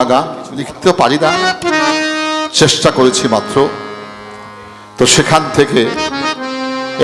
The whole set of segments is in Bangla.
গান লিখতে পারি না। চেষ্টা করেছি মাত্র। তো সেখান থেকে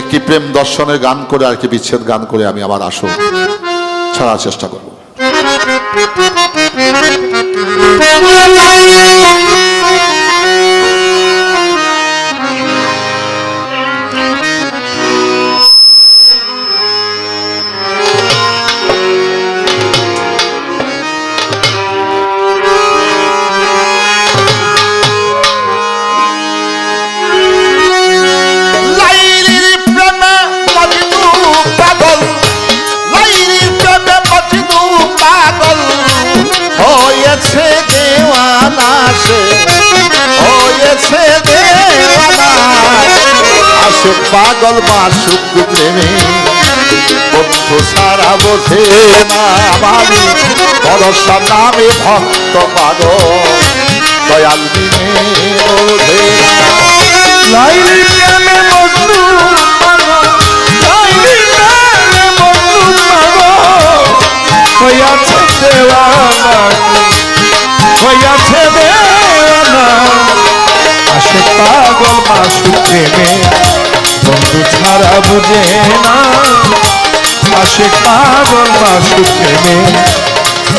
একটি প্রেম দর্শনের গান করে আর কি বিচ্ছেদ গান করে আমি আবার আসো। ছাড়ার চেষ্টা করব। পাগল মাসুক প্রেমে সারা বোঝে না নামে ভক্ত পাগল। দয়াল বিনে বোঝে না। লাইলির প্রেমে মজনু পাগল। আসে পাগল বুঝে না। আসে পাগল প্রেমে।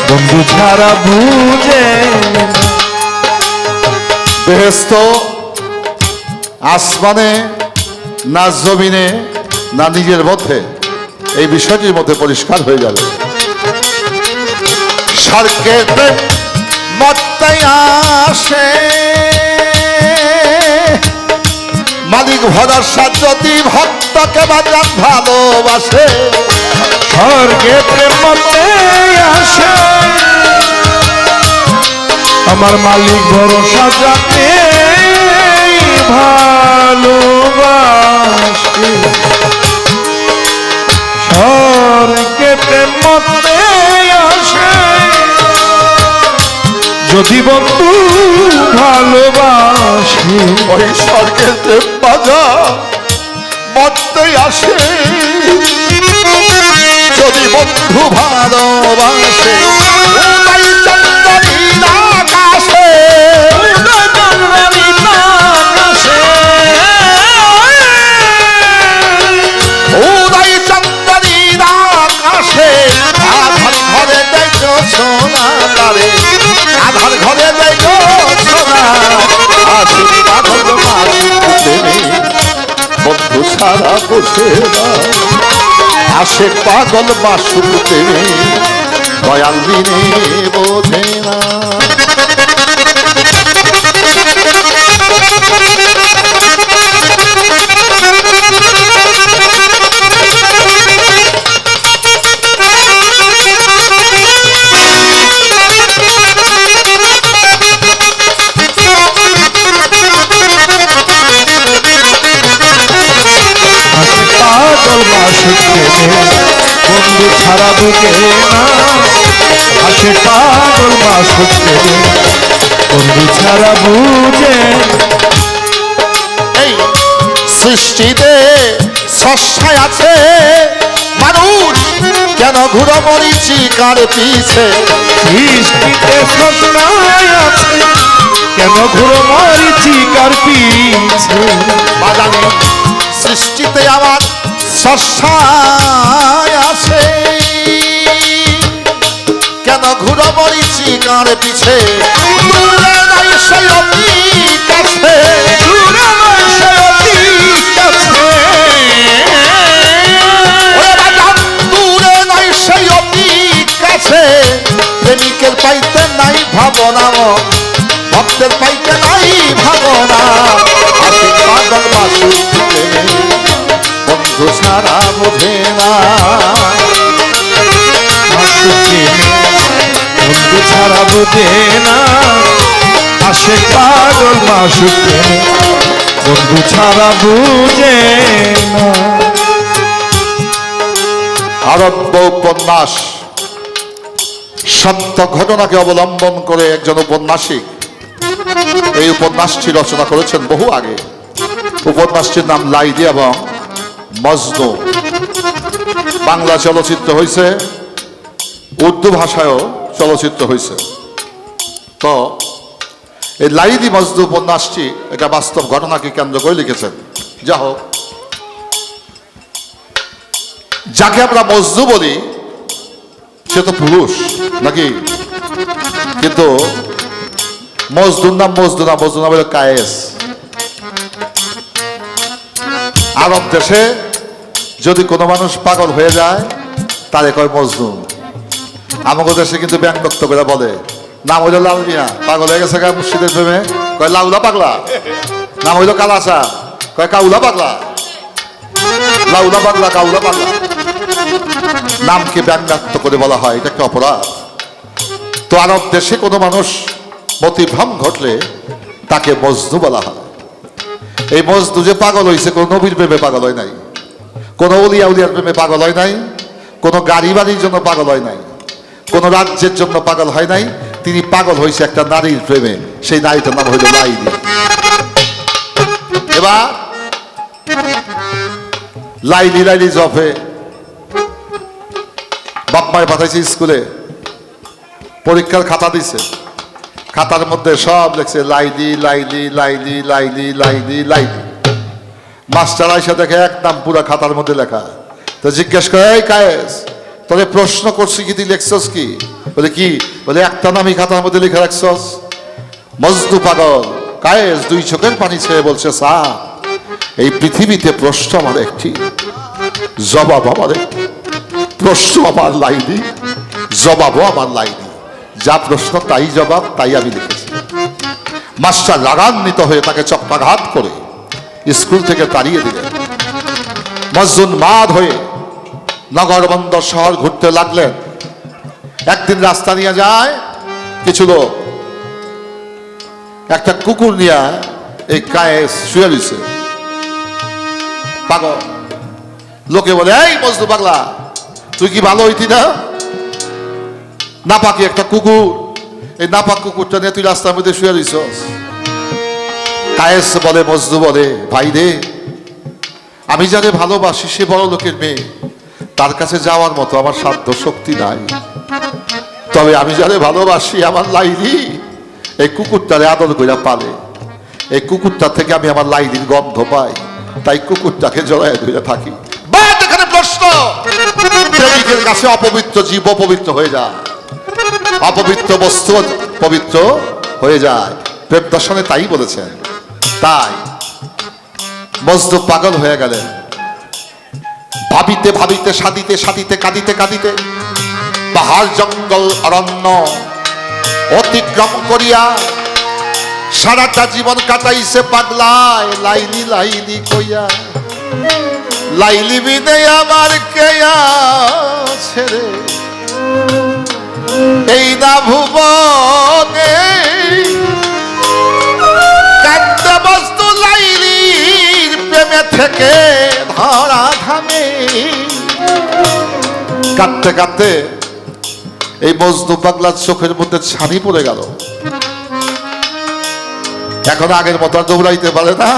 বন্ধু ছাড়া বুঝে বেহেস্ত আসমানে, না জমিনে, না নিজের মধ্যে, এই বিষয়টির মধ্যে পরিষ্কার হয়ে যাবে। প্রেম মত্তাই আসে। ভরসা যদি ভক্তকে বাজান ভালোবাসে আমার মালিক ভরসা যাতে ভালোবাসে। স্বর্গে প্রেমতে যদি বন্ধু ভালোবাসে ওই স্বর্গের বাজা মধ্যে আসে। যদি বন্ধু ভালোবাসে বন্ধু সারা বসে আসে পাগল প্রেমে দয়াল দিনে বোঝে না। ছাড়া বুকে না আসে পাগল মাসুক বন্ধু ছাড়া বুঝে এই সৃষ্টিতে সস্যায় আছে মানুষ কেন ঘুরো মরিচি কার পিছে? সৃষ্টিতে সন্ন্যায় আছে কেন ঘুরো মরিচি কার পিছে? বাজানে সৃষ্টিতে আমার সস্যায় আছে। কেন ঘুরো মরিচি কার পিছে? সেই অতীত কাছে। প্রেমিকের পাইতে নাই ভাবনা। ভক্তের পাইতে নাই ভাবনা। বন্ধু সারা বোঝে না। আসে পাগল মাসুক বন্ধু ছাড়া বুঝে আরব্য উপন্যাস সত্য ঘটনাকে অবলম্বন করে একজন উপন্যাসিক। এই উপন্যাসটি রচনা করেছেন বহু আগে। উপন্যাসটির নাম লাইদি এবং মজনু। বাংলা চলচ্চিত্র হয়েছে উর্দু ভাষায়ও চলচ্চিত্র হয়েছে তো এই লাইদি মজদু উপন্যাসটি এটা বাস্তব ঘটনাকে কেন্দ্র করে লিখেছেন। যা হোক। যাকে আমরা মজদু বলি, সে তো পুরুষ, নাকি? কিন্তু মজদুর নাম মজদু না, মজদুর নাম হলো কায়েস। আরব দেশে যদি কোনো মানুষ পাগল হয়ে যায়, তারে কয় মজদুর। আমাদের দেশে কিন্তু ব্যঙ্গক্ত করে বলে। নাম হইল লাল মিয়া পাগল হয়ে গেছে মুর্শিদের প্রেমে। কয় লাউলা পাগলা? নাম হইল কালাসা কয় কাউলা পাগলা? লাউলা পাগলা, কাউলা পাগলা। নামকে ব্যঙ্গাত্ম করে বলা হয়, এটা একটা অপরাধ? তো আরব দেশে কোনো মানুষ মতিভ্রম ঘটলে তাকে মজদু বলা হয়। এই মজদু যে পাগল হয়েছে কোনো নবীর প্রেমে পাগল হয় নাই। কোনো উলিয়া উলিয়ার প্রেমে পাগল হয় নাই। কোনো গাড়ি বাড়ির জন্য পাগল হয় নাই। কোনো রাজ্যের জন্য পাগল হয় নাই। তিনি পাগল হয়েছে একটা নারীর প্রেমে। সেই নারীটার নাম হইল লাইলি এবার লাইলি লাইলি জফে বাপ মায় পাঠাইছে স্কুলে। পরীক্ষার খাতা দিছে। খাতার মধ্যে সব লেখছে, লাইলি লাইলি লাইলি লাইলি লাইলি লাইলি। মাস্টার আইসা দেখে এক নাম পুরো খাতার মধ্যে লেখা। তো জিজ্ঞেস করে, এই কায়েস তোরে প্রশ্ন করছি কি, তুই লেখছস কি? বলে কি? বলে একটা নামই খাতার মধ্যে লিখে রাখছস। মজদু পাগল, কায়েস দুই চোখের পানি ছেড়ে বলছে সা এই পৃথিবীতে প্রশ্ন আমার একটি, জবাব আমার একটি, প্রশ্ন আমার লাইনি জবাবও আমার লাইনি যা প্রশ্ন তাই জবাব, তাই আমি লিখেছি। মাস্টার রাগান্বিত হয়ে তাকে চক্রাঘাত করে স্কুল থেকে তাড়িয়ে দিলেন। মজুন মাদ হয়ে নগর বন্দর শহর ঘুরতে লাগলেন একদিন রাস্তা নিয়ে যায় কিছু লোক। একটা কুকুর নিয়ে এই গায়ে শুয়ে দিছে পাগল। লোকে বলে, এই মজদু পাগলা, তুই কি ভালো হইতি না? নাপাকি একটা কুকুর। এই নাপাক কুকুরটা নিয়ে তুই রাস্তার মধ্যে শুয়ে দিছস কায়েস বলে মজদু বলে, ভাই রে, আমি যারে ভালোবাসি সে বড় লোকের মেয়ে। তার কাছে যাওয়ার মতো আমার সাধ্য শক্তি নাই। তবে আমি যারে ভালোবাসি, আমার লাইলি, এই কুকুরটারে আদর কইরা পালে। এই কুকুরটা থেকে আমি আমার লাইলির গন্ধ পাই, তাই কুকুরটাকে জড়ায় ধরে থাকি। এখানে প্রশ্ন! প্রেমিকের কাছে অপবিত্র জীব অপবিত্র হয়ে যায়। অপবিত্র বস্তু পবিত্র হয়ে যায়। প্রেম দর্শনে তাই বলেছেন। তাই মজদু পাগল হয়ে গেলেন। ভাবিতে ভাবিতে সাদিতে সাদিতে কাঁদিতে কাঁদিতে পাহাড়, জঙ্গল, অরণ্য অতিক্রম করিয়া সারাটা জীবন কাটাইছে পাগলায়, লাইলি লাইলি কইয়া। লাইলি বিদে আমার কেয়া ছেড়ে এই না ভুবনে কান্দে বস্তু লাইলির প্রেমে থেকে ধরা কাঁদতে কাঁদতে এই মজনু পাগলার চোখের মধ্যে ছানি পড়ে গেল। এখন আগের মতো আর দৌড়াইতে পারে না,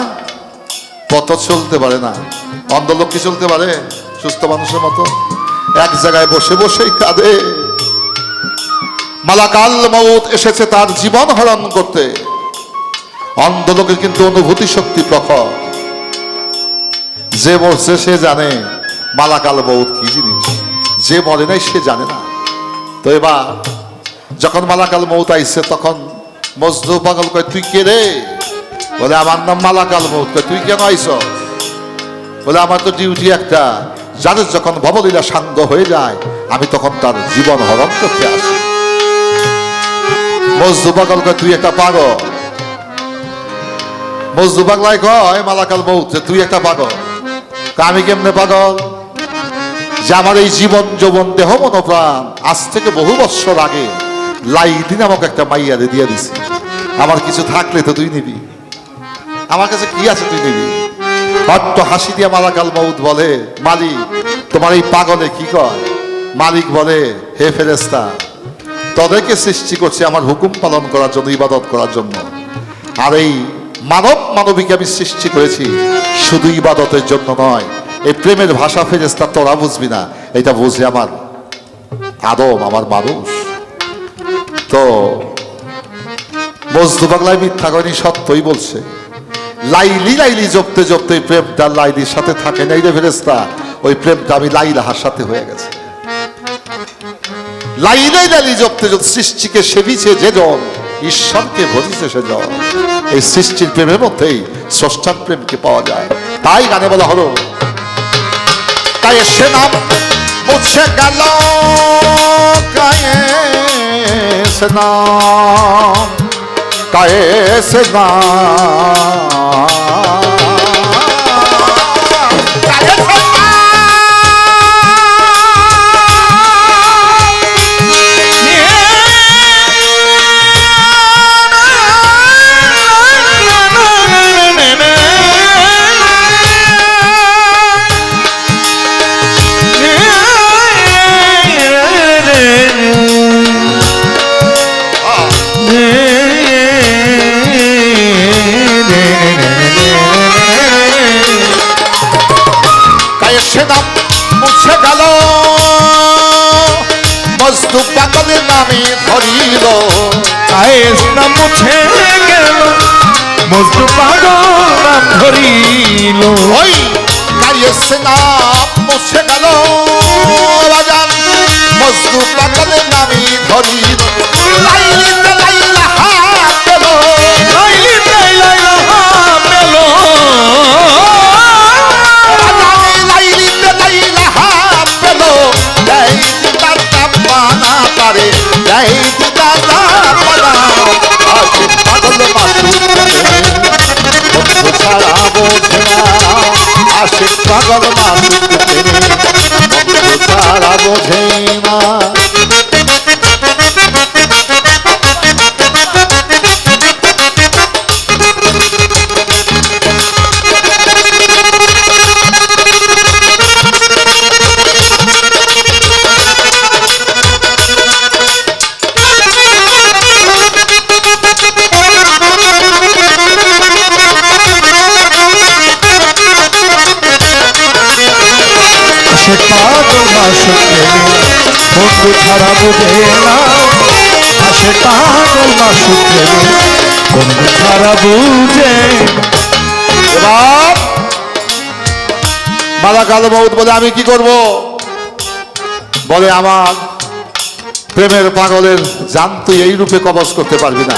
পথ চলতে পারে না, অন্ধ লোক কি চলতে পারে? সুস্থ মানুষের মতো। এক জায়গায় বসে বসেই কাঁদে। মালাকাল মৌত এসেছে তার জীবন হরণ করতে। অন্ধ লোকের কিন্তু অনুভূতি শক্তি প্রখর। যে মরছে সে জানে মালাকাল মৌত কি জিনিস। যে মরে নাই সে জানে না। তো এবার যখন মালাকাল মৌত আইসে তখন মজদু পাগল কয়, তুই কে রে? বলে, আমার নাম মালাকাল মৌত। কয়, তুই কেন আইস বলে, আমার তো ডিউটি একটা। যাদের যখন ভবলীলা সাঙ্গ হয়ে যায়, আমি তখন তার জীবন হরণ করতে আসি। মজদু পাগল কয়, তুই একটা পাগল। মজদু পাগলাই কয়, মালাকাল মৌত, তুই একটা পাগল। আমি কেমনে পাগল? যে আমার এই জীবন যৌবন দেহ মনোপ্রাণ, আজ থেকে বহু বছর আগে লাইদি নামক একটা মাইয়ারে দিয়ে দিছি। আমার কিছু থাকলে তো তুই নিবি। আমার কাছে কি আছে তুই নিবি? অট্ট হাসি দিয়ে মালাকাল মৌত বলে, মালিক, তোমার এই পাগলে কি কয়? মালিক বলে, হে ফেরেস্তা তোদেরকে সৃষ্টি করছে আমার হুকুম পালন করার জন্য, ইবাদত করার জন্য। আর এই মানব মানবীকে আমি সৃষ্টি করেছি শুধু ইবাদতের জন্য নয় এই প্রেমের ভাষা ফেরেস্তা তোরা বুঝবি না, এটা বুঝে আমার আদম, আমার মানুষ। তো মজদু বাংলায় মিথ্যা করেনি সত্যই বলছে। লাইলি লাইলি জপতে জপতে প্রেমটা লাইলির সাথে থাকে নাই রে ফেরেস্তা ওই প্রেমটা আমি লাইলাহার সাথে হয়ে গেছে। লাইলে লাইলি জপতে জপতে সৃষ্টিকে সেবিছে যে জন, ঈশ্বরকে ভজিছে সে জন। এই সৃষ্টির প্রেমের মধ্যেই স্রষ্টার প্রেমকে পাওয়া যায়। তাই গানে বলা হলো তাই সে নাম মুছে গেল কায়েস নাম কায়েস নাম মজদু পাগল নাম ধরিল। ওই কায়েসে নাম মুছে গেল। পাগলের নামে ধরিল বন্ধু ছাড়া বোঝে না। সে পাগল মাসুক বন্ধু ছাড়া বুঝে মালা কালো মৌত বলে, আমি কি করব? বলে, আমার প্রেমের পাগলের জান তুই এই রূপে কবজ করতে পারবি না।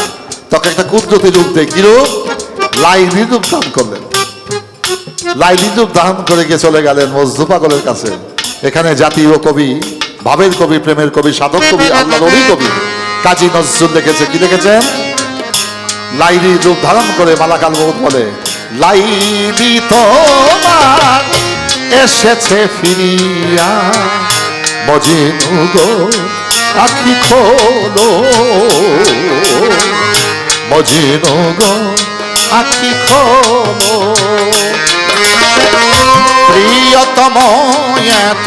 তোকে একটা কুদরতি রূপ দেয় কি রূপ? লাইলি রূপ দান করলেন। লাইলি রূপ দান করে গিয়ে চলে গেলেন মজদু পাগলের কাছে। এখানে জাতীয় কবি ভাবের কবি প্রেমের কবি সাধক কবি আল্লাহ নবী কবি। কাজী নজরুল লিখেছে কি লিখেছেন লাইলি রূপ ধারণ করে মালাকাল বহুত বলে লাইলি তোমার এসেছে ফিরিয়া মজিনু গো আখি খোলো। মজিনু গো আখি খোলো। প্রিয়তম এত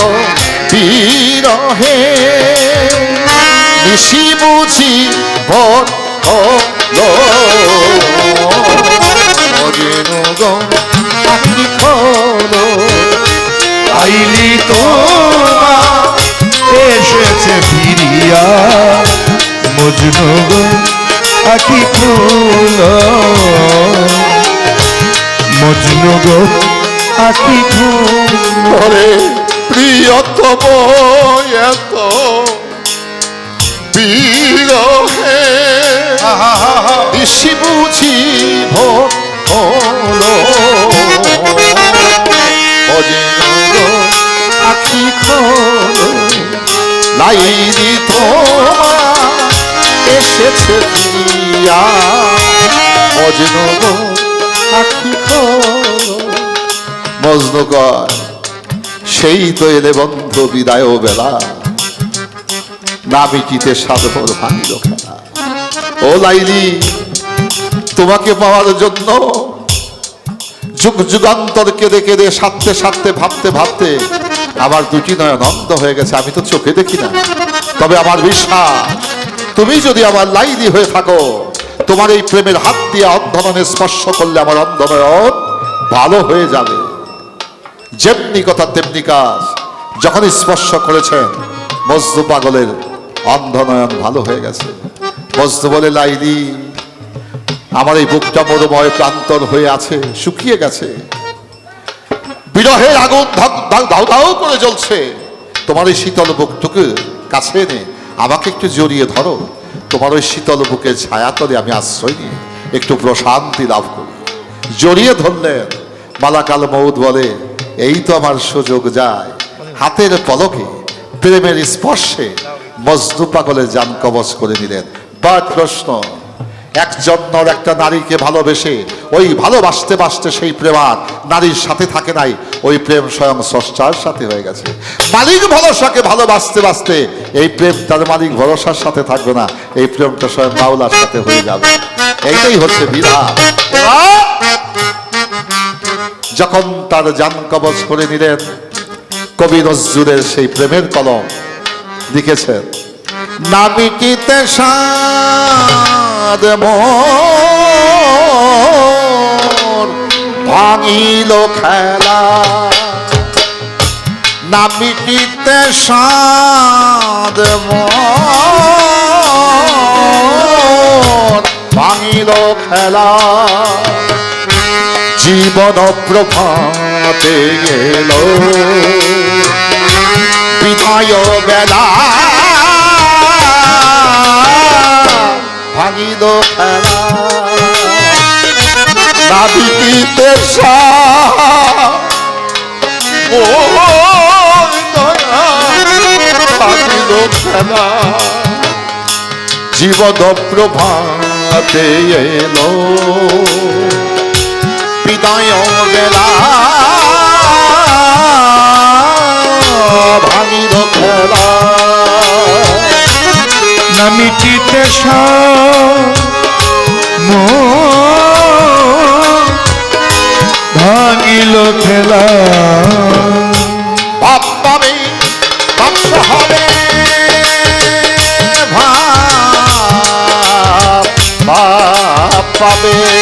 বিরহে নিশি বুঝি ভোর আইলি তোমার এসেছে ফিরিয়া। মজনু আখি খুল। মজনু আখি খুল। ওরে প্রিয়তম এত বিরহে নিশি বুঝি অজিনগো আখি খোলো, লাইনি তোমার এসেছে ফিরিয়া অজিনগো আখি খোলো, মজনু কয় সেই তো এলে বন্ধ বিদায় বেলা। না বিকিতে সাধর ভাঙিল খেলা। ও লাইলি, তোমাকে পাওয়ার জন্য যুগ যুগান্তর কেঁদে কেঁদে সাথে সাথে ভাবতে ভাবতে আমার দুটি নয়ন অন্ধ হয়ে গেছে, আমি তো চোখে দেখি না। তবে আমার বিশ্বাস, তুমি যদি আমার লাইলি হয়ে থাকো, তোমার এই প্রেমের হাত দিয়ে অন্ধননে স্পর্শ করলে আমার অন্ধনয়ন ভালো হয়ে যাবে। যেমনি কথা, তেমনি কাজ। যখন স্পর্শ করেছেন মজদু পাগলের অন্ধনয়ন ভালো হয়ে গেছে। মজদু বলে, লাইলি, আমার এই বুকটা মরুময় প্রান্তর হয়ে আছে, শুকিয়ে গেছে। বিরহের আগুন দাউ দাউ করে জ্বলছে। তোমার ওই শীতল বুকটুকু কাছে এনে আমাকে একটু জড়িয়ে ধরো। তোমার ওই শীতল বুকের ছায়া তলে আমি আশ্রয় নিয়ে একটু প্রশান্তি লাভ করি জড়িয়ে ধরলেন, মালাকাল মৌদ বলে এই তো আমার সুযোগ যায়। হাতের পলকে, প্রেমের স্পর্শে মজনু পাগলের যান কবচ করে নিলেন। বাট প্রশ্ন, একজন নর একটা নারীকে ভালোবেসে, ওই ভালোবাসতে বাসতে সেই প্রেমার নারীর সাথে থাকে নাই। ওই প্রেম স্বয়ং স্রষ্টার সাথে হয়ে গেছে। মালিক ভরসাকে ভালোবাসতে বাসতে, এই প্রেম তার মালিক ভরসার সাথে থাকবে না। এই প্রেমটা স্বয়ং মাওলার সাথে হয়ে যাবে। এইটাই হচ্ছে বিধান। যখন তার যান কবচ করে নিলেন, কবি নজরুলের সেই প্রেমের কলম লিখেছেন সাদ মোর ভাঙিল খেলা? সাদ মোর ভাঙিল খেলা? জীবন প্রভাতে গেল। বিদায় বেলা। ভাঙিল ও ভাঙিল খেলা জীবন প্রভাতে এলো। বিদায় বেলা ভাঙিল খেলা। নামিটিতে ভাঙিল খেলা। পাবে বাক্স হবে। ভাব ভাব পাবে।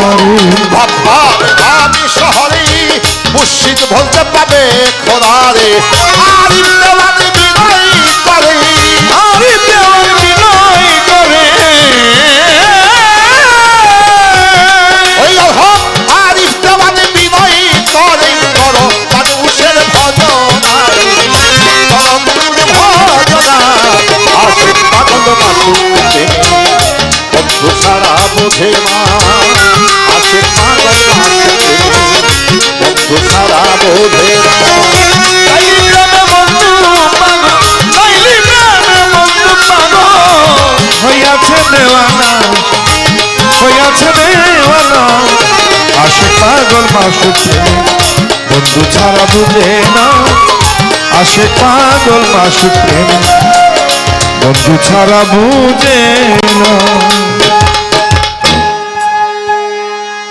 ভাব আমি শহরে মুর্শিদ ভলতে পাবে খোদারে। আর বুঝে না। আসে পাগল মাসুতে বন্ধু ছাড়া বুঝে না।